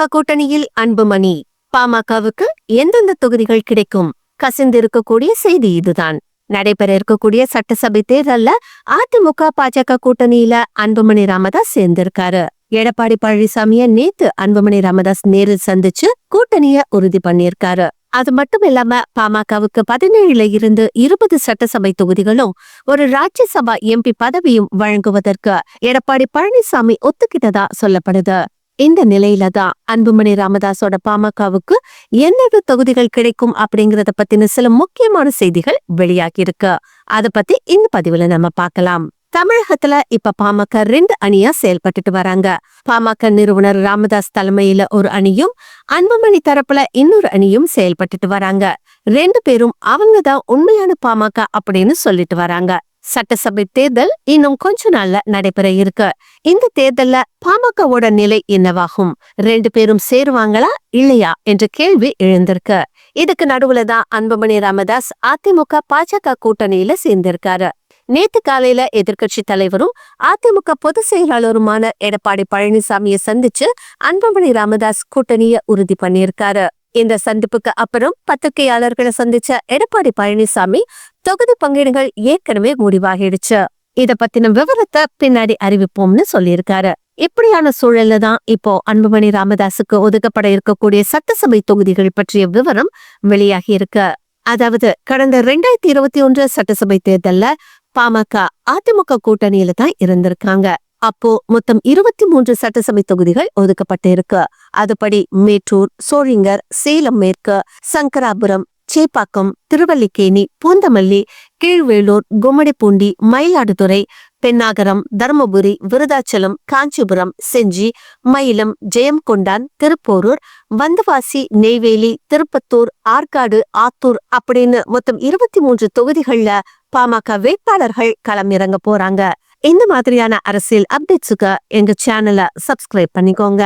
திமுக கூட்டணியில் அன்புமணி பாமகவுக்கு எந்தெந்த தொகுதிகள் கிடைக்கும்? கசிந்திருக்கக்கூடிய செய்தி இதுதான். நடைபெற இருக்கக்கூடிய சட்டசபை தேர்தல்ல அதிமுக பாஜக கூட்டணியில அன்புமணி ராமதாஸ் சேர்ந்திருக்காரு. எடப்பாடி பழனிசாமிய நேத்து அன்புமணி ராமதாஸ் நேரில் சந்திச்சு கூட்டணிய உறுதி பண்ணியிருக்காரு. அது மட்டும் இல்லாம பாமகவுக்கு பதினேழுல இருந்து இருபது சட்டசபை தொகுதிகளும் ஒரு ராஜ்யசபா எம்பி பதவியும் வழங்குவதற்கு எடப்பாடி பழனிசாமி ஒத்துக்கிட்டதா சொல்லப்படுது. இந்த நிலையில தான் அன்புமணி ராமதாஸோட பாமகவுக்கு என்னென்ன தொகுதிகள் கிடைக்கும் அப்படிங்கறத பத்தின சில முக்கியமான செய்திகள் வெளியாகி இருக்கு அத பத்தி இந்த பதிவுல நம்ம பார்க்கலாம். தமிழகத்துல இப்ப பாமக ரெண்டு அணியா செயல்பட்டுட்டு வராங்க. பாமக நிறுவனர் ராமதாஸ் தலைமையில ஒரு அணியும் அன்புமணி தரப்புல இன்னொரு அணியும் செயல்பட்டுட்டு வராங்க. ரெண்டு பேரும் அவங்கதான் உண்மையான பாமக அப்படின்னு சொல்லிட்டு வராங்க. சட்டசபை தேர்தல் இன்னும் கொஞ்ச நாள்ல நடைபெற இருக்கு. இந்த தேர்தல்ல பாமகவோட நிலை என்னவாகும்? ரெண்டு பேரும் சேருவாங்களா இல்லையா என்ற கேள்வி எழுந்திருக்கு. இதுக்கு நடுவுல தான் அன்புமணி ராமதாஸ் அதிமுக பாஜக கூட்டணியில சேர்ந்திருக்காரு. நேத்து காலையில எதிர்க்கட்சி தலைவரும் அதிமுக பொதுச் செயலாளருமான எடப்பாடி பழனிசாமியை சந்திச்சு அன்புமணி ராமதாஸ் கூட்டணிய உறுதி பண்ணியிருக்காரு. இந்த சந்திப்புக்கு அப்புறம் பத்திரிகையாளர்களை சந்திச்ச எடப்பாடி பழனிசாமி தொகுதி பங்கீடுகள் ஏற்கனவே முடிவாகிடுச்சு. இத பத்தின விவரத்தை பின்னாடி அறிவிப்போம்னு சொல்லியிருக்காரு. இப்படியான சூழல்ல தான் இப்போ அன்புமணி ராமதாஸுக்கு ஒதுக்கப்பட இருக்கக்கூடிய சட்டசபை தொகுதிகள் பற்றிய விவரம் வெளியாகி இருக்கு. அதாவது கடந்த ரெண்டாயிரத்தி இருபத்தி ஒன்று சட்டசபை தேர்தல்ல பாமக அதிமுக கூட்டணியில தான் இருந்திருக்காங்க. அப்போ மொத்தம் இருபத்தி மூன்று சட்டசபை தொகுதிகள் ஒதுக்கப்பட்டு இருக்கு அதுபடி மேட்டூர் சோழிங்கர் சேலம் மேற்கு சங்கராபுரம் சேப்பாக்கம் திருவல்லிக்கேணி பூந்தமல்லி கீழ்வேலூர் கும்மடிப்பூண்டி மயிலாடுதுறை பென்னாகரம் தருமபுரி விருதாச்சலம் காஞ்சிபுரம் செஞ்சி மயிலம் ஜெயம்கொண்டான் திருப்போரூர் வந்தவாசி நெய்வேலி திருப்பத்தூர் ஆற்காடு ஆத்தூர் அப்படின்னு மொத்தம் இருபத்தி மூன்று தொகுதிகள்ல பாமக வேட்பாளர்கள் களம் இறங்க போறாங்க. இந்த மாதிரியான அரசியல் அப்டேட்ஸுக்கு எங்க சேனலை சப்ஸ்கிரைப் பண்ணிக்கோங்க.